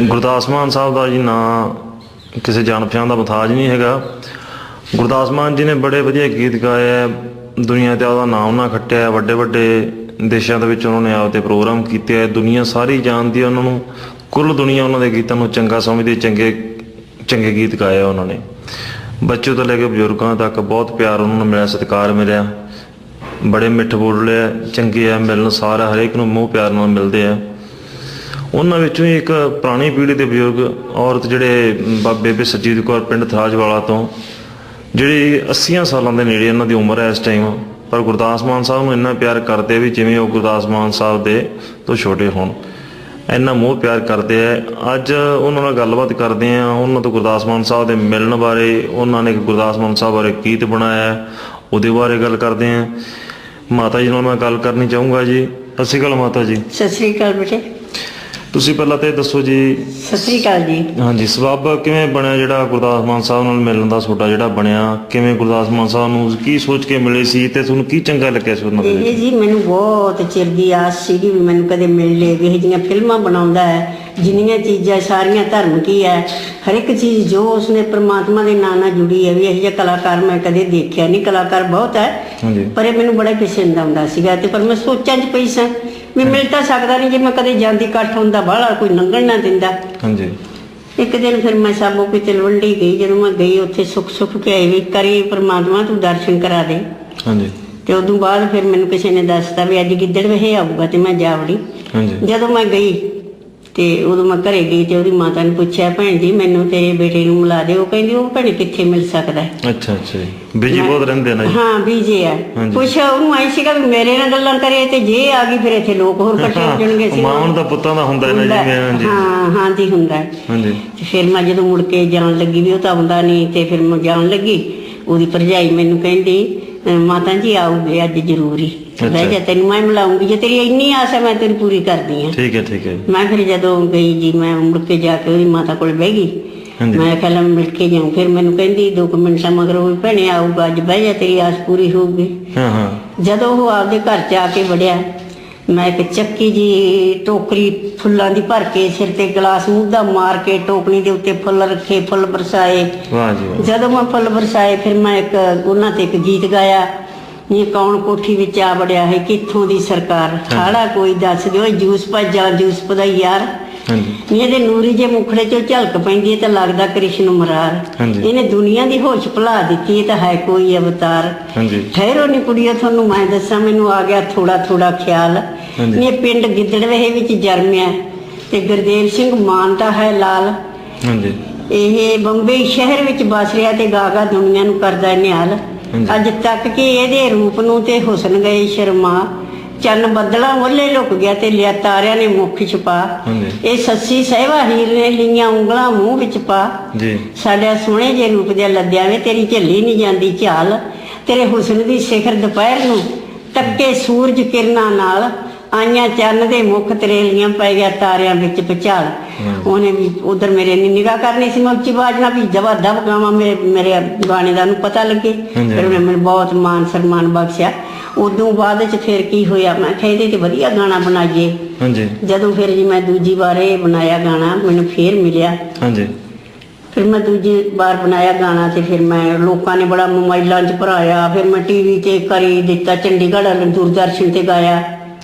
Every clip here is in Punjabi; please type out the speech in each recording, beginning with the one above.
ਗੁਰਦਾਸ ਮਾਨ ਸਾਹਿਬ ਦਾ ਜੀ ਨਾਂ ਕਿਸੇ ਜਾਣ ਪਛਾਣ ਦਾ ਮਥਾਜ ਨਹੀਂ ਹੈਗਾ। ਗੁਰਦਾਸ ਮਾਨ ਜੀ ਨੇ ਬੜੇ ਵਧੀਆ ਗੀਤ ਗਾਏ ਹੈ ਦੁਨੀਆ ਤੇ ਉਹਦਾ ਨਾਮ ਨਾ ਖੱਟਿਆ ਵੱਡੇ ਵੱਡੇ ਦੇਸ਼ਾਂ ਦੇ ਵਿੱਚ ਉਹਨਾਂ ਨੇ ਆਪਦੇ ਪ੍ਰੋਗਰਾਮ ਕੀਤੇ ਹੈ ਦੁਨੀਆ ਸਾਰੀ ਜਾਣਦੀ ਹੈ ਉਹਨਾਂ ਨੂੰ। ਕੁੱਲ ਦੁਨੀਆ ਉਹਨਾਂ ਦੇ ਗੀਤਾਂ ਨੂੰ ਚੰਗਾ ਸਮਝਦੀ ਚੰਗੇ ਚੰਗੇ ਗੀਤ ਗਾਏ ਆ ਉਹਨਾਂ ਨੇ। ਬੱਚੇ ਤੋਂ ਲੈ ਕੇ ਬਜ਼ੁਰਗਾਂ ਤੱਕ ਬਹੁਤ ਪਿਆਰ ਉਹਨਾਂ ਨੂੰ ਮਿਲਿਆ, ਸਤਿਕਾਰ ਮਿਲਿਆ। ਬੜੇ ਮਿੱਠ ਬੋਲ ਲਿਆ ਚੰਗੇ ਆ, ਮਿਲਣ ਸਾਰਾ ਹਰੇਕ ਨੂੰ ਮੋਹ ਪਿਆਰ ਨਾਲ ਮਿਲਦੇ ਆ। ਉਹਨਾਂ ਵਿੱਚੋਂ ਹੀ ਇੱਕ ਪੁਰਾਣੀ ਪੀੜ੍ਹੀ ਦੇ ਬਜ਼ੁਰਗ ਔਰਤ ਜਿਹੜੇ ਬ- ਬੇਬੇ ਸਰਜੀਤ ਕੌਰ ਪਿੰਡ ਥਰਾਜਵਾਲਾ ਤੋਂ, ਜਿਹੜੀ 80 ਸਾਲਾਂ ਦੇ ਨੇੜੇ ਇਹਨਾਂ ਦੀ ਉਮਰ ਹੈ ਇਸ ਟਾਈਮ ਪਰ ਗੁਰਦਾਸ ਮਾਨ ਸਾਹਿਬ ਨੂੰ ਇੰਨਾ ਪਿਆਰ ਕਰਦੇ ਆ ਵੀ ਜਿਵੇਂ ਉਹ ਗੁਰਦਾਸ ਮਾਨ ਸਾਹਿਬ ਦੇ ਤੋਂ ਛੋਟੇ ਹੋਣ। ਇੰਨਾ ਮੋਹ ਪਿਆਰ ਕਰਦੇ ਆ ਅੱਜ ਉਹਨਾਂ ਨਾਲ ਗੱਲਬਾਤ ਕਰਦੇ ਆ ਉਹਨਾਂ ਤੋਂ ਗੁਰਦਾਸ ਮਾਨ ਸਾਹਿਬ ਦੇ ਮਿਲਣ ਬਾਰੇ, ਉਹਨਾਂ ਨੇ ਗੁਰਦਾਸ ਮਾਨ ਸਾਹਿਬ ਬਾਰੇ ਗੀਤ ਬਣਾਇਆ ਉਹਦੇ ਬਾਰੇ ਗੱਲ ਕਰਦੇ ਆ ਮਾਤਾ ਜੀ ਨਾਲ ਮੈਂ ਗੱਲ ਕਰਨੀ ਚਾਹੂੰਗਾ ਜੀ। ਸਤਿ ਸ਼੍ਰੀ ਅਕਾਲ ਮਾਤਾ ਜੀ। ਸਤਿ ਸ੍ਰੀ ਅਕਾਲ ਬੇਟੇ। ਤੁਸੀਂ ਪਹਿਲਾਂ ਤੇ ਦੱਸੋ ਜੀ। ਸਤਿ ਸ੍ਰੀ ਅਕਾਲ ਜੀ। ਹਾਂਜੀ ਸਬੱਬ ਕਿਵੇਂ ਬਣਿਆ ਜਿਹੜਾ ਗੁਰਦਾਸ ਮਾਨ ਸਾਹਿਬ ਨਾਲ ਮਿਲਣ ਦਾ ਤੁਹਾਡਾ ਜਿਹੜਾ ਬਣਿਆ? ਕਿਵੇਂ ਗੁਰਦਾਸ ਮਾਨ ਸਾਹਿਬ ਨੂੰ ਕੀ ਸੋਚ ਕੇ ਮਿਲੇ ਸੀ ਤੇ ਤੁਹਾਨੂੰ ਕੀ ਚੰਗਾ ਲੱਗਿਆ ਸੀ ਉਹਨਾਂ ਦੇ? ਇਹ ਜੀ ਮੈਨੂੰ ਬਹੁਤ ਚਿਰ ਦੀ ਆਸ ਸੀਗੀ ਵੀ ਮੈਨੂੰ ਕਦੇ ਮਿਲ ਲੇ ਵੀ ਇਹ ਜਿਹੀਆਂ ਫਿਲਮਾਂ ਬਣਾਉਂਦਾ ਹੈ ਜਿੰਨੀਆਂ ਚੀਜ਼ਾਂ ਸਾਰੀਆਂ ਧਰਮ ਕੀ ਹੈ ਹਰ ਇੱਕ ਚੀਜ਼ ਜੋ ਉਸਨੇ ਪ੍ਰਮਾਤਮਾ ਦੇ ਨਾਂ ਨਾਲ ਜੁੜੀ ਹੈ ਵੀ ਇਹ ਜਿਹਾ ਕਲਾਕਾਰ ਮੈਂ ਕਦੇ ਦੇਖਿਆ ਨਹੀਂ। ਕਲਾਕਾਰ ਬਹੁਤ ਹੈ ਪਰ ਇਹ ਮੈਨੂੰ ਬੜਾ ਪਸੰਦ ਆਉਂਦਾ ਸੀਗਾ ਤੇ ਪਰ ਮੈਂ ਸੋਚਾਂ 'ਚ ਪਈ ਸਾਂ ਵੀ ਮਿਲ ਤਾਂ ਸਕਦਾ ਨਹੀਂ ਜੇ ਮੈਂ ਕਦੇ ਜਾਂਦੀ ਇਕੱਠ ਹੁੰਦਾ ਬਾਹਲਾ ਕੋਈ ਲੰਘਣ ਨਾ ਦਿੰਦਾ। ਹਾਂਜੀ। ਇੱਕ ਦਿਨ ਫਿਰ ਮੈਂ ਸਾਬੋ ਕੀ ਤਲਵੰਡੀ ਗਈ ਜਦੋਂ ਮੈਂ ਗਈ ਉੱਥੇ ਸੁੱਖ ਸੁੱਖ ਕੇ ਆਈ ਵੀ ਕਰੀ ਪ੍ਰਮਾਤਮਾ ਤੂੰ ਦਰਸ਼ਨ ਕਰਾ ਦੇ। ਹਾਂਜੀ। ਤੇ ਉਦੋਂ ਬਾਅਦ ਫਿਰ ਮੈਨੂੰ ਕਿਸੇ ਨੇ ਦੱਸਤਾ ਵੀ ਅੱਜ ਗਿੱਦੜ ਵਹੇ ਆਊਗਾ ਤੇ ਮੈਂ ਜਾਵੜੀ। ਹਾਂਜੀ। ਜਦੋਂ ਮੈਂ ਗਈ ਤੇ ਉਦੋਂ ਮੈਂ ਘਰੇ ਗਈ ਤੇ ਉਹਦੀ ਮਾਤਾ ਨੇ ਪੁੱਛਿਆ ਭੈਣ ਜੀ ਮੈਨੂੰ ਤੇਰੇ ਬੇਟੇ ਨੂੰ ਮਿਲਾ ਦੇ ਉਹ ਕਹਿੰਦੀ ਉਹ ਭੈਣ ਕਿੱਥੇ ਮਿਲ ਸਕਦਾ ਹੈ? ਅੱਛਾ ਅੱਛਾ ਜੀ। ਬਿਜ਼ੀ ਬਹੁਤ ਰਹਿੰਦੇ ਨੇ ਜੀ। ਹਾਂ ਬੀਜੇ ਆ ਹਾਂਜੀ। ਕੁਛ ਉਹਨੂੰ ਆਈ ਸੀਗਾ ਵੀ ਮੇਰੇ ਨਾਲ ਗੱਲਾਂ ਕਰੇ ਤੇ ਜੇ ਆ ਗਈ ਫਿਰ ਇੱਥੇ ਲੋਕ ਹੋਰ ਇਕੱਠੇ ਹੋ ਜਾਣਗੇ ਸੀ ਮਾਂ ਦਾ ਪੁੱਤਾਂ ਦਾ ਹੁੰਦਾ ਹੈ ਨਾ ਜੀ ਹੈ। ਹਾਂਜੀ। ਹਾਂ ਹਾਂ ਜੀ ਹੁੰਦਾ ਹੈ। ਹਾਂਜੀ। ਤੇ ਫਿਰ ਮੈਂ ਜਦੋਂ ਮੁੜ ਕੇ ਜਾਣ ਲੱਗੀ ਵੀ ਉਹ ਤਾਂ ਆਉਂਦਾ ਨਹੀਂ ਤੇ ਫਿਰ ਮੈਂ ਜਾਣ ਲੱਗੀ। ਉਹਦੀ ਭਰਜਾਈ ਮੈਨੂੰ ਕਹਿੰਦੀ ਮਾਤਾ ਜੀ ਆਉਗੇ ਅੱਜ ਜ਼ਰੂਰੀ। ਮੈਂ ਅੱਛਾ। ਜੇ ਤੈਨੂੰ ਮੈਂ ਮਿਲਾਉਂਗੀ ਜੇ ਤੇਰੀ ਇੰਨੀ ਆਸ ਮੈਂ ਤੇਰੀ ਪੂਰੀ ਕਰਦੀ ਆ ਠੀਕ ਹੈ ਠੀਕ ਹੈ। ਮੈਂ ਫਿਰ ਜਦੋਂ ਗਈ ਜੀ ਮੈਂ ਮੁੜ ਕੇ ਜਾ ਕੇ ਉਹਦੀ ਮਾਤਾ ਕੋਲ ਬਹਿ ਗਈ। ਮੈਂ ਕਿਹਾ ਲੈ ਮਿਲ ਕੇ ਜਾਉਂ ਫਿਰ ਮੈਨੂੰ ਕਹਿੰਦੀ ਦੋ ਕੁ ਮਿੰਟਾਂ ਮਗਰ ਉਹ ਭੈਣੇ ਆਊਗਾ ਅੱਜ ਬਹਿ ਜਾ ਤੇਰੀ ਆਸ ਪੂਰੀ ਹੋਊਗੀ। ਹਾਂ ਹਾਂ। ਜਦੋਂ ਉਹ ਆਪਦੇ ਘਰ ਚ ਆ ਕੇ ਵੜਿਆ ਮੈਂ ਇੱਕ ਚੱਕੀ ਜੀ ਟੋਕਰੀ ਫੁੱਲਾਂ ਦੀ ਭਰ ਕੇ ਸਿਰ ਤੇ ਗਲਾਸ ਮੁੱਦਾ ਮਾਰ ਕੇ ਟੋਕਰੀ ਦੇ ਉੱਤੇ ਫੁੱਲ ਰੱਖੇ ਫੁੱਲ ਬਰਸਾਏ। ਵਾਹ ਜੀ ਵਾਹ। ਜਦੋਂ ਮੈਂ ਫੁੱਲ ਬਰਸਾਏ ਫਿਰ ਮੈਂ ਇੱਕ ਉਹਨਾਂ ਤੇ ਇੱਕ ਗੀਤ ਗਾਇਆ। ਇਹ ਕੌਣ ਕੋਠੀ ਵਿੱਚ ਆ ਵੜਿਆ ਹੈ ਕਿੱਥੋਂ ਦੀ ਸਰਕਾਰ? ਖਾੜਾ ਕੋਈ ਦੱਸ ਦਿਓ ਇਹ ਜੂਸ ਭੱਜਾ ਜੂਸ ਪਦਾ ਯਾਰ ਹਾਂਜੀ। ਇਹਦੇ ਨੂਰੀ ਜੇ ਮੁਖੜੇ ਚੋਂ ਝਲਕ ਪੈਂਦੀ ਹੈ ਤਾਂ ਲੱਗਦਾ ਕ੍ਰਿਸ਼ਨ ਮਰਾਰ। ਹਾਂਜੀ। ਇਹਨੇ ਦੁਨੀਆ ਦੀ ਹੋਸ਼ ਭੁਲਾ ਦਿੱਤੀ ਇਹ ਤਾਂ ਹੈ ਕੋਈ ਅਵਤਾਰ। ਹਾਂਜੀ। ਠਹਿਰੋ ਨੀ ਕੁੜੀਓ ਤੁਹਾਨੂੰ ਮੈਂ ਦੱਸਾਂ ਮੈਨੂੰ ਆ ਗਿਆ ਥੋੜਾ ਥੋੜਾ ਖਿਆਲ। ਹਾਂਜੀ। ਇਹ ਪਿੰਡ ਗਿੱਦੜਵੇ ਵਿੱਚ ਜਨਮਿਆ ਤੇ ਗੁਰਦੇਵ ਸਿੰਘ ਮਾਨਤਾ ਹੈ ਲਾਲ। ਹਾਂਜੀ। ਇਹ ਬੰਬਈ ਸ਼ਹਿਰ ਵਿੱਚ ਵਸ ਰਿਹਾ ਤੇ ਗਾਗਾ ਦੁਨੀਆ ਨੂੰ ਕਰਦਾ ਹੈ ਨਿਹਾਲ। ਹਾਂਜੀ। ਅੱਜ ਤੱਕ ਕਿ ਇਹਦੇ ਰੂਪ ਨੂੰ ਤੇ ਹੁਸਨ ਗਏ ਸ਼ਰਮਾ। ਚੰਨ ਬੱਦਲਾਂ ਵੱਲੇ ਲੁਕ ਗਿਆ ਤੇ ਲਿਆ ਤਾਰਿਆਂ ਨੇ ਮੁੱਖ ਛੁਪਾ ਹਾਂਜੀ। ਇਹ ਸੱਸੀ ਸਹਿਵਾ ਹੀਰ ਨੇ ਲੀਆਂ ਉਂਗਲਾਂ ਮੂੰਹ ਵਿੱਚ ਪਾ। ਜੀ। ਸਾਡਾ ਸੋਹਣੇ ਜੇ ਰੂਪ ਦੇ ਲੱਦਿਆ ਵੇ ਤੇਰੀ ਝੱਲੀ ਨਹੀਂ ਜਾਂਦੀ ਝਾਲ। ਤੇਰੇ ਹੁਸਨ ਦੀ ਸਿਖਰ ਦੁਪਹਿਰ ਨੂੰ ਤੱਕੇ ਸੂਰਜ ਕਿਰਨਾਂ ਨਾਲ ਆਈਆਂ ਚੰਨ ਦੇ ਮੁਖ ਤਰੇਲੀਆਂ ਪੈ ਗਿਆ ਤਾਰਿਆਂ ਵਿੱਚ ਪਚਾਲ ਉਹਨੇ ਵੀ ਉਧਰ ਮੇਰੇ ਨੇ ਨਿਗਾਹ ਕਰਨੀ ਸੀ ਮੈਂ ਉੱਚੀ ਆਵਾਜ਼ ਨਾਲ ਵੀ ਦਵਾ ਦਬ ਗਾਵਾਂ ਮੇਰੇ ਮੇਰੇ ਗਾਣੇ ਦਾ ਨੂੰ ਪਤਾ ਲੱਗੇ। ਹਾਂਜੀ। ਫਿਰ ਉਹਨੇ ਮੈਨੂੰ ਬਹੁਤ ਮਾਨ ਸਨਮਾਨ ਬਖਸ਼ਿਆ। ਉਦੋਂ ਬਾਅਦ ਚ ਫਿਰ ਕੀ ਹੋਇਆ? ਮੈਂ ਕਿਹਾ ਇਹਦੇ ਤੇ ਵਧੀਆ ਗਾਣਾ ਬਣਾਈਏ। ਹਾਂਜੀ। ਜਦੋਂ ਫਿਰ ਜੀ ਮੈਂ ਦੂਜੀ ਵਾਰ ਇਹ ਬਣਾਇਆ ਗਾਣਾ ਮੈਨੂੰ ਫੇਰ ਮਿਲਿਆ। ਹਾਂਜੀ। ਫਿਰ ਮੈਂ ਦੂਜੀ ਵਾਰ ਬਣਾਇਆ ਗਾਣਾ ਤੇ ਫਿਰ ਮੈਂ ਲੋਕਾਂ ਨੇ ਬੜਾ ਮੋਬਾਈਲਾਂ 'ਚ ਭਰਾਇਆ। ਫਿਰ ਮੈਂ ਟੀਵੀ ਤੇ ਕਰੀ ਦਿੱਤਾ ਚੰਡੀਗੜ੍ਹ ਵਾਲੇ ਦੂਰਦਰਸ਼ਨ ਤੇ ਗਾਇਆ।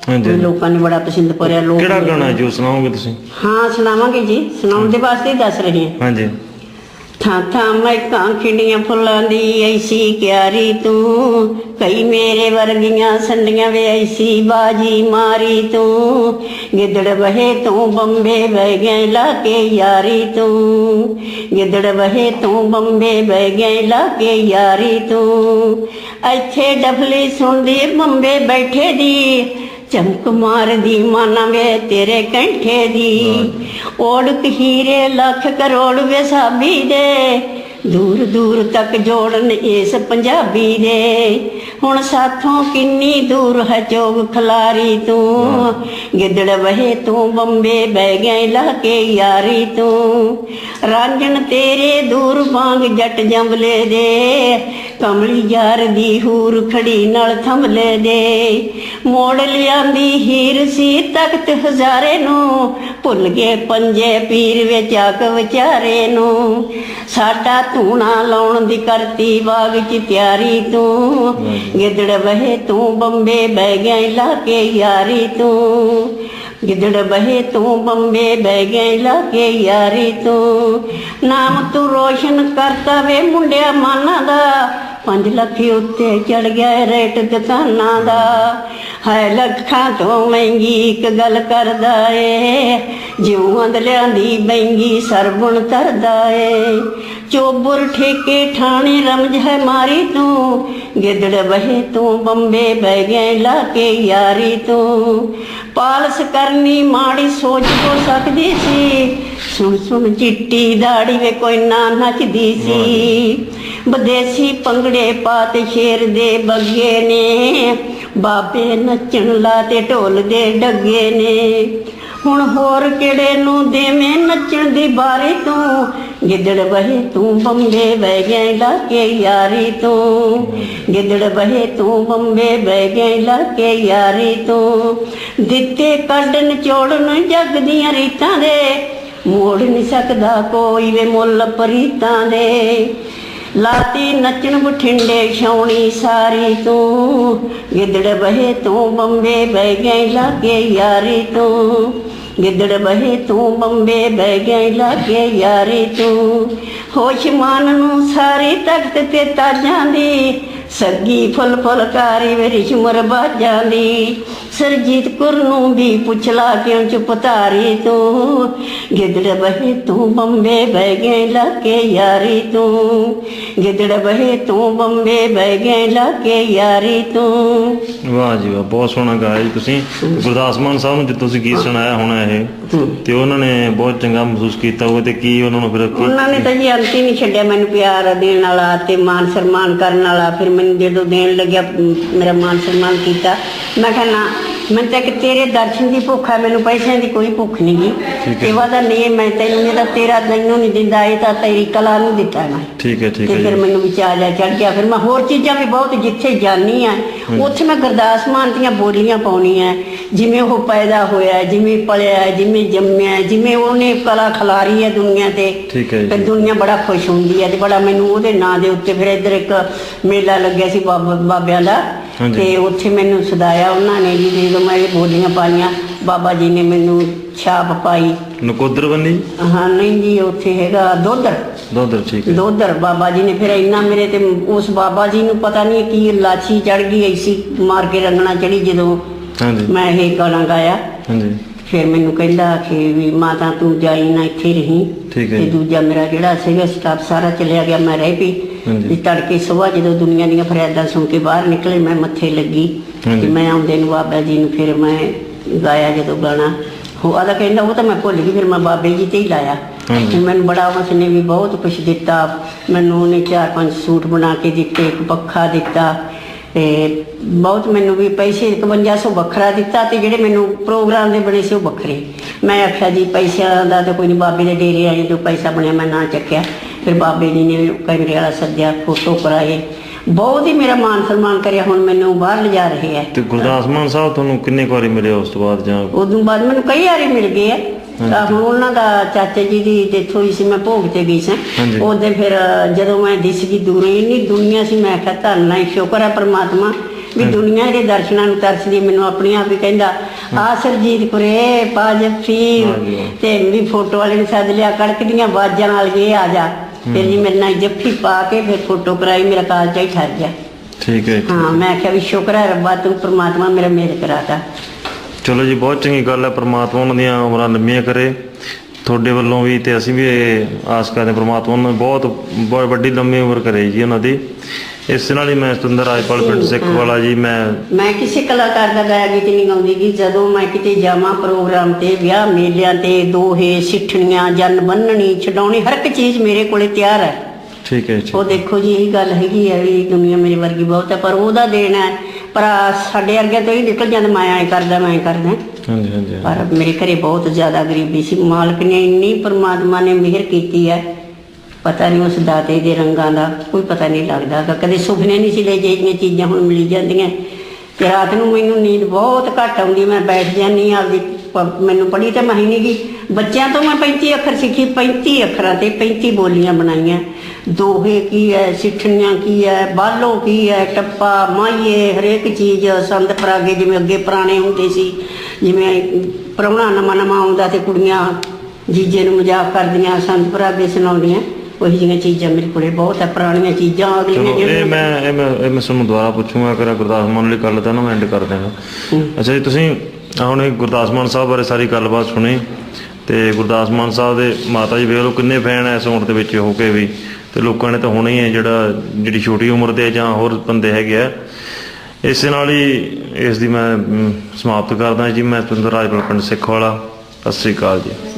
ਹਾਂਜੀ। ਲੋਕਾਂ ਨੇ ਬੜਾ ਪਸੰਦ ਕਰਿਆ ਲੋਕ ਕਿਹੜਾ ਗਾਣਾ ਜੋ ਸੁਣਾਓਗੇ ਤੁਸੀਂ? ਹਾਂ ਸੁਣਾਵਾਂਗੇ ਜੀ। ਸੁਣਾਉਣ ਦੇ ਵਾਸਤੇ ਹੀ ਦੱਸ ਰਹੇ ਹਾਂ। ਹਾਂਜੀ। ਥਾਂ ਥਾਂ ਮਹਿਕਾਂ ਖਿੰਡੀਆਂ ਫੁੱਲਾਂ ਦੀ ਐਸੀ ਕਿਆਰੀ ਤੂੰ। ਕਈ ਮੇਰੇ ਵਰਗੀਆਂ ਸੰਡੀਆਂ ਵੇ ਐਸੀ ਬਾਜੀ ਮਾਰੀ ਤੂੰ। ਗਿੱਦੜ ਵਹੇ ਤੂੰ ਬੰਬੇ ਬਹਿ ਗਏ ਲਾ ਕੇ ਯਾਰੀ ਤੂੰ। ਗਿੱਦੜ ਵਹੇ ਤੂੰ ਬੰਬੇ ਬਹਿ ਗਏ ਲਾ ਕੇ ਯਾਰੀ ਤੂੰ। ਇੱਥੇ ਡਫਲੀ ਸੁਣਦੀ, ਬੰਬੇ ਬੈਠੇ ਦੀ। ਚਮਕ ਮਾਰਦੀ ਮਾਨਾ ਵੇ ਤੇਰੇ ਕੰਠੇ ਦੀ। ਓੜਕ ਹੀਰੇ ਲੱਖ ਕਰੋੜ ਵੇ ਸਾਬੀ ਦੇ। ਦੂਰ ਦੂਰ ਤੱਕ ਜੋੜਨ ਇਸ ਪੰਜਾਬੀ ਦੇ। ਹੁਣ ਸਾਥੋਂ ਕਿੰਨੀ ਦੂਰ ਹੈ ਜੋਗ ਖਲਾਰੀ ਤੂੰ? ਗਿੱਦੜ ਵਹੇ ਤੂੰ ਬੰਬੇ ਬਹਿ ਗਏ ਲਾ ਕੇ ਯਾਰੀ ਤੂੰ। ਰਾਂਝਣ ਤੇਰੇ ਦੂਰ ਵਾਂਗ ਜੱਟ ਜੰਬਲੇ ਦੇ। ਕਮਲੀ ਯਾਰ ਦੀ ਹੂਰ ਖੜੀ ਨਾਲ ਥੰਮਲੇ ਦੇ। ਮੋੜ ਲਿਆਂਦੀ ਹੀਰ ਸੀ ਤਖਤ ਹਜ਼ਾਰੇ ਨੂੰ। ਭੁੱਲ ਗਏ ਪੰਜੇ ਪੀਰ ਵਿੱਚ ਆਕ ਵਿਚਾਰੇ ਨੂੰ। ਸਾਡਾ ਧੂਣਾ ਲਾਉਣ ਦੀ ਕਰਤੀ ਬਾਗ ਚ ਤਿਆਰੀ ਤੂੰ। ਗਿੱਦੜ ਬਹੇ ਤੂੰ ਬੰਬੇ ਬਹਿ ਗਿਆ ਲਾ ਕੇ ਯਾਰੀ ਤੂੰ। ਗਿੱਦੜ ਬਹੇ ਤੂੰ ਬੰਬੇ ਬਹਿ ਗਏ ਲਾਗੇ ਯਾਰੀ ਤੂੰ। ਨਾਮ ਤੂੰ ਰੋਸ਼ਨ ਕਰਤਾ ਵੇ ਮੁੰਡਿਆ ਮਾਨਾ ਦਾ। 5 ਲੱਖ ਉੱਤੇ ਚੜ ਗਿਆ ਰੇਟ ਦੁਕਾਨਾਂ ਦਾ। ਹੈ ਲੱਖਾਂ ਤੋਂ ਮਹਿੰਗੀ ਇੱਕ ਗੱਲ ਕਰਦਾ ਏ। ਜਿਉਂ ਅੰਦਲਿਆਂ ਦੀ ਮਹਿੰਗੀ ਸਰਬਣ ਤਰਦਾ ਏ। ਚੋਬਰ ਠੇਕੇ ਠਾਣੇ ਰਮਜ ਹੈ ਮਾਰੀ ਤੂੰ। ਗਿੱਦੜ ਬਹੇ ਤੂੰ ਬੰਬੇ ਬਹਿ ਗਏ ਲਾ ਕੇ ਯਾਰੀ ਤੂੰ। ਪਾਲਸ ਕਰਨੀ ਮਾੜੀ ਸੋਚ ਹੋ ਸਕਦੀ ਸੀ। ਸੁਣ ਸੁਣ ਚਿੱਟੀ ਦਾੜੀ ਵੇ ਕੋਈ ਨਾ ਨੱਚਦੀ ਸੀ। ਵਿਦੇਸੀ ਪੰਗੜੇ ਪਾ ਤੇ ਸ਼ੇਰ ਦੇ ਬੱਗੇ ਨੇ। ਬਾਬੇ ਨੱਚਣ ਲਾ ਤੇ ਢੋਲ ਦੇ ਡੱਗੇ ਨੇ। ਹੁਣ ਹੋਰ ਕਿਹੜੇ ਨੂੰ ਦੇਵੇਂ ਨੱਚਣ ਦੀ ਬਾਰੀ ਤੂੰ? ਗਿੱਦੜ ਬਹੇ ਤੂੰ ਬੰਬੇ ਬਹਿ ਗਏ ਲਾ ਕੇ ਯਾਰੀ ਤੂੰ। ਗਿੱਦੜ ਬਹੇ ਤੂੰ ਬੰਬੇ ਬਹਿ ਗਏ ਲਾ ਕੇ ਯਾਰੀ ਤੂੰ। ਦਿੱਤੇ ਕੱਢਣ ਚੋੜਨ ਜੱਗ ਦੀਆਂ ਰੀਤਾਂ ਦੇ। ਮੋੜ ਨਹੀਂ ਸਕਦਾ ਕੋਈ ਵੇ ਮੁੱਲ ਪਰੀਤਾਂ ਦੇ। ਲਾਤੀ ਨੱਚਣ ਬਠਿੰਡੇ ਛਾਉਣੀ ਸਾਰੀ ਤੂੰ। ਗਿੱਦੜ ਬਹੇ ਤੂੰ ਬੰਬੇ ਬਹਿ ਗਈ ਲਾਗੇ ਯਾਰੀ ਤੂੰ। ਗਿੱਦੜ ਬਹੇ ਤੂੰ ਬੰਬੇ ਬਹਿ ਗਈ ਲਾਗੇ ਯਾਰੀ ਤੂੰ। ਹੋਸ਼ ਮਾਨ ਨੂੰ ਸਾਰੀ ਤਖਤ ਤੇ ਤਾਜਾਂ ਦੀ ਸੱਗੀ ਫੁੱਲ ਫੁਲਕਾਰੀ ਮੇਰੀ ਸ਼ੁਮਰ ਬਾਜਾਂ ਦੀ। ਸਰਜੀਤ ਕੁਰ ਨੂੰ ਵੀ ਪੁੱਛ ਲਾ ਕਿਉਂ ਚੁੱਪ ਧਾਰੀ ਤੂੰ? ਗਿੱਦੜ ਬਹੇ ਤੂੰ ਬੰਬੇ ਬਹਿ ਗਏ ਲਾਗੇ ਯਾਰੀ ਤੂੰ। ਗਿੱਦੜ ਬਹੇ ਤੂੰ ਬੰਬੇ ਬਹਿ ਗਏ ਲਾਗੇ ਯਾਰੀ ਤੂੰ। ਵਾਹ ਜੀ ਵਾਹ ਬਹੁਤ ਸੋਹਣਾ ਗਾਇਆ ਜੀ ਤੁਸੀਂ। ਗੁਰਦਾਸ ਮਾਨ ਸਾਹਿਬ ਨੂੰ ਜੇ ਤੁਸੀਂ ਗੀਤ ਸੁਣਾਇਆ ਹੋਣਾ ਇਹ ਤੇ ਉਹਨਾਂ ਨੇ ਬਹੁਤ ਚੰਗਾ ਮਹਿਸੂਸ ਕੀਤਾ ਹੋਵੇ ਤੇ ਕੀ ਉਹਨਾਂ ਨੂੰ ਫਿਰ ਉਹਨਾਂ ਨੇ ਤਾਂ ਜੀ ਅੰਤ ਹੀ ਨਹੀਂ ਛੱਡਿਆ ਮੈਨੂੰ ਪਿਆਰ ਦੇਣ ਵਾਲਾ ਤੇ ਮਾਨ ਸਨਮਾਨ ਕਰਨ ਵਾਲਾ ਫਿਰ ਮੈਨੂੰ ਜਦੋਂ ਦੇਣ ਲੱਗਿਆ ਮੇਰਾ ਮਾਨ ਸਨਮਾਨ ਕੀਤਾ ਮੈਂ ਕਿਹਾ ਨਾ ਮੈਂ ਤਾਂ ਕਿ ਤੇਰੇ ਦਰਸ਼ਨ ਦੀ ਭੁੱਖ ਹੈ ਮੈਨੂੰ ਪੈਸਿਆਂ ਦੀ ਕੋਈ ਭੁੱਖ ਨਹੀਂ ਗੀ। ਠੀਕ ਹੈ। ਨਹੀਂ ਮੈਂ ਤੈਨੂੰ ਤਾਂ ਤੇਰਾ ਤੈਨੂੰ ਨਹੀਂ ਦਿੰਦਾ ਇਹ ਤਾਂ ਤੇਰੀ ਕਲਾ ਨੂੰ ਦਿੱਤਾ ਮੈਂ। ਠੀਕ ਹੈ ਠੀਕ ਤੇ ਹੈ ਫਿਰ ਜੀ ਮੈਨੂੰ ਵਿਚਾਰ ਜਾ ਚੜ ਗਿਆ। ਫਿਰ ਮੈਂ ਹੋਰ ਚੀਜ਼ਾਂ ਵੀ ਬਹੁਤ ਜਿੱਥੇ ਜਾਣੀ ਆ ਉੱਥੇ ਮੈਂ ਗੁਰਦਾਸ ਮਾਨ ਦੀਆਂ ਬੋਲੀਆਂ ਪਾਉਣੀਆਂ। ਜਿਵੇਂ ਉਹ ਪੈਦਾ ਹੋਇਆ ਜਿਵੇਂ ਪਲਿਆ ਜਿਵੇਂ ਜੰਮਿਆ ਜਿਵੇਂ ਉਹਨੇ ਕਲਾ ਖਿਲਾਰੀ ਹੈ ਦੁਨੀਆ ਤੇ। ਠੀਕ ਹੈ ਤੇ ਜੀ ਦੁਨੀਆ ਬੜਾ ਖੁਸ਼ ਹੁੰਦੀ ਹੈ ਤੇ ਬੜਾ ਮੈਨੂੰ ਉਹਦੇ ਨਾਂ ਦੇ ਉੱਤੇ ਫਿਰ ਇੱਧਰ ਇੱਕ ਮੇਲਾ ਲੱਗਿਆ ਸੀ ਬਾਬਾ ਬਾਬਿਆਂ ਦਾ। ਤੇ ਉੱਥੇ ਮੈਨੂੰ ਸਦਾਇਆ ਉਹਨਾਂ ਨੇ ਜੀ ਜਦੋਂ ਮੈਂ ਇਹ ਬੋਲੀਆਂ ਪਾਈਆਂ ਬਾਬਾ ਜੀ ਨੇ ਮੈਨੂੰ ਛਾਪ ਪਾਈ। ਨਕੋਦਰ ਬੰਨੀ ਹਾਂ ਨਹੀਂ ਜੀ ਉੱਥੇ ਹੈਗਾ ਦੋਦਰ ਦੋਦਰ ਠੀਕ ਹੈ। ਦੋਦਰ ਬਾਬਾ ਜੀ ਨੇ ਫਿਰ ਇੰਨਾ ਮੇਰੇ ਤੇ ਉਸ ਬਾਬਾ ਜੀ ਨੂੰ ਪਤਾ ਨਹੀਂ ਕੀ ਲਾਚੀ ਚੜ ਗਈ ਐਸੀ ਮਾਰ ਕੇ ਰੰਗਣਾ ਚੜੀ ਜਦੋਂ ਹਾਂਜੀ। ਮੈਂ ਇਹ ਗਾਣਾ ਗਾਇਆ। ਹਾਂਜੀ। ਫਿਰ ਮੈਨੂੰ ਕਹਿੰਦਾ ਕਿ ਵੀ ਮਾਤਾ ਤੂੰ ਜਾਈ ਨਾ ਇੱਥੇ ਰਹੀ ਠੀਕ ਹੈ ਤੇ ਜੀ। ਦੂਜਾ ਮੇਰਾ ਜਿਹੜਾ ਸੀਗਾ ਸਟਾਫ ਸਾਰਾ ਚਲਿਆ ਗਿਆ ਮੈਂ ਰਹਿ ਪਈ ਹਾਂਜੀ। ਤੇ ਤੜਕੇ ਸਵੇਰ ਜਦੋਂ ਦੁਨੀਆ ਦੀਆਂ ਫਰਿਆਦਾਂ ਸੁਣ ਕੇ ਬਾਹਰ ਨਿਕਲੇ ਮੈਂ ਮੱਥੇ ਲੱਗੀ ਹਾਂਜੀ। ਤੇ ਮੈਂ ਆਉਂਦੇ ਨੂੰ ਬਾਬਾ ਜੀ ਨੂੰ ਫਿਰ ਮੈਂ ਗਾਇਆ ਜਦੋਂ ਗਾਣਾ ਉਹ ਆਦਾ ਕਹਿੰਦਾ ਉਹ ਤਾਂ ਮੈਂ ਭੁੱਲ ਗਈ ਫਿਰ ਮੈਂ ਬਾਬੇ ਜੀ ਤੇ ਹੀ ਲਾਇਆ ਹਾਂਜੀ। ਤੇ ਮੈਨੂੰ ਬੜਾ ਉਸ ਨੇ ਵੀ ਬਹੁਤ ਕੁਝ ਦਿੱਤਾ ਮੈਨੂੰ ਉਹਨੇ ਚਾਰ ਪੰਜ ਸੂਟ ਬਣਾ ਕੇ ਦਿੱਤੇ ਇੱਕ ਪੱਖਾ ਦਿੱਤਾ ਤੇ ਬਹੁਤ ਮੈਨੂੰ ਵੀ ਪੈਸੇ 5100 ਵੱਖਰਾ ਦਿੱਤਾ ਤੇ ਜਿਹੜੇ ਮੈਨੂੰ ਪ੍ਰੋਗਰਾਮ ਦੇ ਬਣੇ ਸੀ ਉਹ ਵੱਖਰੇ। ਮੈਂ ਆਖਿਆ ਜੀ ਪੈਸਿਆਂ ਦਾ ਤਾਂ ਕੋਈ ਨਹੀਂ ਬਾਬੇ ਦੇ ਡੇਰੇ ਆਏ ਜੋ ਪੈਸਾ ਬਣਿਆ ਮੈਂ ਨਾ ਚੱਕਿਆ। ਫਿਰ ਬਾਬੇ ਜੀ ਨੇ ਕੈਮਰੇ ਵਾਲਾ ਸੱਦਿਆ ਫੋਟੋ ਕਰਾਏ। ਬਹੁਤ ਹੀ ਮੇਰਾ ਮਾਨ ਸਨਮਾਨ ਕਰਿਆ ਹੁਣ ਮੈਨੂੰ ਬਾਹਰ ਲਿਜਾ ਰਹੇ ਆ। ਤੇ ਗੁਰਦਾਸ ਮਾਨ ਸਾਹਿਬ ਤੁਹਾਨੂੰ ਕਿੰਨੇ ਵਾਰੀ ਮਿਲੇ ਉਸ ਤੋਂ ਬਾਅਦ ਜਾਂ? ਉਦੋਂ ਬਾਅਦ ਮੈਨੂੰ ਕਈ ਵਾਰੀ ਮਿਲ ਗਏ ਆ। ਤਾਂ ਹੁਣ ਉਹਨਾਂ ਦਾ ਚਾਚਾ ਜੀ ਦੀ ਡੈਥ ਹੋਈ ਸੀ ਮੈਂ ਭੋਗ ਤੇ ਗਈ ਸਾਂ। ਹਾਂਜੀ। ਉਹਦੇ ਫਿਰ ਜਦੋਂ ਮੈਂ ਦਿਸ ਗਈ ਦੂਰੋਂ ਇੰਨੀ ਦੁਨੀਆ ਸੀ ਮੈਂ ਕਿਹਾ ਧੰਨਾ ਹੀ ਸ਼ੁਕਰ ਹੈ ਪ੍ਰਮਾਤਮਾ ਵੀ ਦੁਨੀਆ ਦੇ ਦਰਸ਼ਨਾਂ ਨੂੰ ਤਰਸਦੀ ਮੈਨੂੰ ਆਪਣੀ ਆਪ ਹੀ ਕਹਿੰਦਾ ਆ ਸਰਜੀਤ ਕੁਰੇ ਪਾਜ ਫੀਰ। ਹਾਂਜੀ। ਤੇ ਵੀ ਫੋਟੋ ਵਾਲੇ ਨੇ ਸੱਦ ਲਿਆ ਕੜਕਦੀਆਂ ਆਵਾਜ਼ਾਂ ਨਾਲ ਇਹ ਆ ਜਾ। ਫਿਰ ਜੀ ਮੇਰੇ ਨਾਲ ਜੱਫੀ ਪਾ ਕੇ ਫਿਰ ਫੋਟੋ ਕਰਾਈ ਮੇਰਾ ਕਾਲਜਾ ਹੀ ਠਰ ਗਿਆ। ਠੀਕ ਹੈ ਹਾਂ ਮੈਂ ਕਿਹਾ ਵੀ ਸ਼ੁਕਰ ਹੈ ਰੱਬਾ ਤੂੰ ਪ੍ਰਮਾਤਮਾ ਮੇਰਾ ਮੇਲ ਕਰਾਤਾ। ਚਲੋ ਜੀ ਬਹੁਤ ਚੰਗੀ ਗੱਲ ਹੈ ਪ੍ਰਮਾਤਮਾ ਉਹਨਾਂ ਦੀਆਂ ਉਮਰਾਂ ਲੰਮੀਆਂ ਕਰੇ। ਤੁਹਾਡੇ ਵੱਲੋਂ ਵੀ ਤੇ ਅਸੀਂ ਵੀ ਇਹ ਆਸ ਕਰਦੇ ਪ੍ਰਮਾਤਮਾ ਉਹਨਾਂ ਨੂੰ ਬਹੁਤ ਬਹੁਤ ਵੱਡੀ ਲੰਮੀ ਉਮਰ ਕਰੇ ਜੀ ਉਹਨਾਂ ਦੀ। ਇਸ ਨਾਲ ਹੀ ਮੈਂ ਸਤਿੰਦਰ ਰਾਜਪਾਲ ਪਿੰਡ ਸਿੱਖ ਵਾਲਾ ਜੀ ਮੈਂ ਮੈਂ ਕਿਸੇ ਕਲਾਕਾਰ ਦਾ ਗਾਇਆ ਗੀਤ ਨਹੀਂ ਗਾਉਂਦੀ ਗੀ ਜਦੋਂ ਮੈਂ ਕਿਤੇ ਜਾਵਾਂ ਪ੍ਰੋਗਰਾਮ ਤੇ ਵਿਆਹ ਮੇਲਿਆਂ ਤੇ ਦੋਹੇ ਸਿੱਠਣੀਆਂ ਜਨ ਬੰਨਣੀ ਛਡਾਉਣੀ ਹਰ ਇੱਕ ਚੀਜ਼ ਮੇਰੇ ਕੋਲੇ ਤਿਆਰ ਹੈ। ਠੀਕ ਹੈ ਜੀ ਉਹ ਦੇਖੋ ਜੀ ਇਹ ਗੱਲ ਹੈਗੀ ਹੈ ਵੀ ਦੁਨੀਆ ਮੇਰੀ ਵਰਗੀ ਬਹੁਤ ਹੈ ਪਰ ਉਹਦਾ ਦੇਣਾ ਹੈ ਪਰ ਸਾਡੇ ਵਰਗਿਆਂ ਤੋਂ ਹੀ ਨਿਕਲ ਜਾਂਦਾ ਮੈਂ ਐ ਕਰਦਾ ਮੈਂ ਐਂ ਕਰਦਾ ਹਾਂਜੀ ਹਾਂਜੀ ਹਾਂਜੀ। ਪਰ ਮੇਰੇ ਘਰੇ ਬਹੁਤ ਜ਼ਿਆਦਾ ਗਰੀਬੀ ਸੀ ਮਾਲਕ ਨੇ ਇੰਨੀ ਪਰਮਾਤਮਾ ਨੇ ਮਿਹਰ ਕੀਤੀ ਹੈ ਪਤਾ ਨਹੀਂ ਉਸ ਦਾਤੇ ਦੇ ਰੰਗਾਂ ਦਾ ਕੋਈ ਪਤਾ ਨਹੀਂ ਲੱਗਦਾ ਗਾ। ਕਦੇ ਸੁਪਨੇ ਨਹੀਂ ਸੀ ਲੈ ਜਿਹੜੀਆਂ ਚੀਜ਼ਾਂ ਹੁਣ ਮਿਲੀ ਜਾਂਦੀਆਂ ਤੇ ਰਾਤ ਨੂੰ ਮੈਨੂੰ ਨੀਂਦ ਬਹੁਤ ਘੱਟ ਆਉਂਦੀ ਮੈਂ ਬੈਠ ਜਾਂਦੀ ਹਾਂ ਆਪਦੀ ਪ- ਮੈਨੂੰ ਪੜ੍ਹੀ ਤਾਂ ਮੈਂ ਹੀ ਨਹੀਂ ਗਈ। ਬੱਚਿਆਂ ਤੋਂ ਮੈਂ 35 ਅੱਖਰ ਸਿੱਖੀ 35 ਅੱਖਰਾਂ ਤੇ 35 ਬੋਲੀਆਂ ਬਣਾਈਆਂ। ਦੋਹੇ ਕੀ ਹੈ ਸਿੱਠਣੀਆਂ ਕੀ ਹੈ ਬਾਲੋ ਕੀ ਹੈ ਟੱਪਾ ਮਾਈਏ ਹਰੇਕ ਚੀਜ਼ ਸੰਦ ਪਰਾਗੇ ਜਿਵੇਂ ਅੱਗੇ ਪੁਰਾਣੇ ਹੁੰਦੇ ਸੀ। ਜਿਵੇਂ ਪ੍ਰਾਹੁਣਾ ਨਵਾਂ ਨਵਾਂ ਆਉਂਦਾ ਤੇ ਕੁੜੀਆਂ ਜੀਜੇ ਨੂੰ ਮਜ਼ਾਕ ਕਰਦੀਆਂ ਸੰਦ ਪਰਾਗੇ ਸੁਣਾਉਂਦੀਆਂ। ਉਹੀ ਜਿਹੀਆਂ ਚੀਜ਼ਾਂ ਮੇਰੇ ਕੋਲੇ ਬਹੁਤ ਹੈ ਪੁਰਾਣੀਆਂ ਚੀਜ਼ਾਂ ਅਗਲੀਆਂ ਚਲੋ ਇਹ ਮੈਂ ਇਹ ਮੈਂ ਇਹ ਮੈਂ ਤੁਹਾਨੂੰ ਦੁਬਾਰਾ ਪੁੱਛੂੰਗਾ ਕਿ ਗੁਰਦਾਸ ਮਾਨ ਲਈ ਗੱਲ ਤਾਂ ਨਾ ਮੈਂ ਐਂਡ ਕਰ ਦੇਣਾ ਅੱਛਾ ਜੀ ਤੁਸੀਂ ਹੁਣ ਇਹ ਗੁਰਦਾਸ ਮਾਨ ਸਾਹਿਬ ਬਾਰੇ ਸਾਰੀ ਗੱਲਬਾਤ ਸੁਣੀ ਤੇ ਗੁਰਦਾਸ ਮਾਨ ਸਾਹਿਬ ਦੇ ਮਾਤਾ ਜੀ ਵੇਖ ਲਓ ਕਿੰਨੇ ਫੈਨ ਐ ਇਸ ਉਮਰ ਦੇ ਵਿੱਚ ਹੋ ਕੇ ਵੀ ਤੇ ਲੋਕਾਂ ਨੇ ਤਾਂ ਹੋਣਾ ਹੀ ਹੈ ਜਿਹੜਾ, ਜਿਹੜੀ ਛੋਟੀ ਉਮਰ ਦੇ ਜਾਂ ਹੋਰ ਬੰਦੇ ਹੈਗੇ ਆ। ਇਸੇ ਨਾਲ ਹੀ ਇਸ ਦੀ ਮੈਂ ਸਮਾਪਤ ਕਰਦਾ ਜੀ। ਮੈਂ ਤੁੰਦਰ ਰਾਜਪਾਲ ਪਿੰਡ ਸਿੱਖ ਵਾਲਾ। ਸਤਿ ਸ੍ਰੀ ਅਕਾਲ ਜੀ।